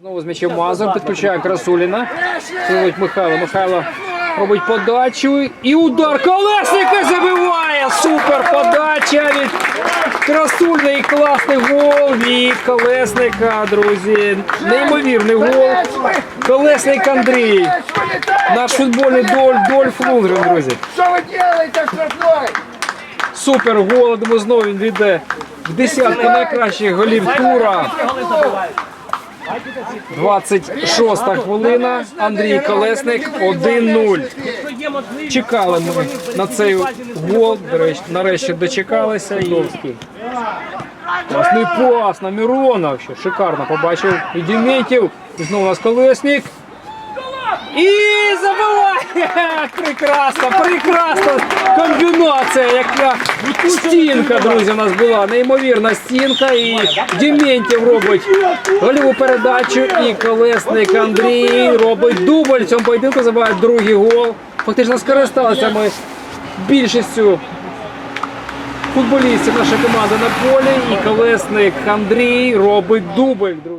Знову з м'ячем Мазур підключає Красуліна. Силить Михайло. Михайло робить подачу. І удар Колесника забиває. Супер подача від Красульна і класний гол від Колесника, друзі. Неймовірний гол. Колесник Андрій. Наш футбольний доль, Дольф Лунгрен, друзі. Что вы делаете, штрафной? Супер гол. Думаю, знову він війде в десятку найкращих голів тура. 26 хвилина. Андрій Колесник 1-0. Чекали ми на цей гол. Нарешті дочекалися. І... Класний пас на. Ще шикарно побачив. І Дементів. І знову у нас Колесник. І забиває! Прекрасна, прекрасна комбінація, яка стінка, друзі, у нас була. Неймовірна стінка. І Дементів робить голіву передачу. І колесник Андрій робить дубль. В цьому поєдинку забиває другий гол. Фактично скористалися ми більшістю футболістів нашої команди на полі. І колесник Андрій робить дубль, друзі.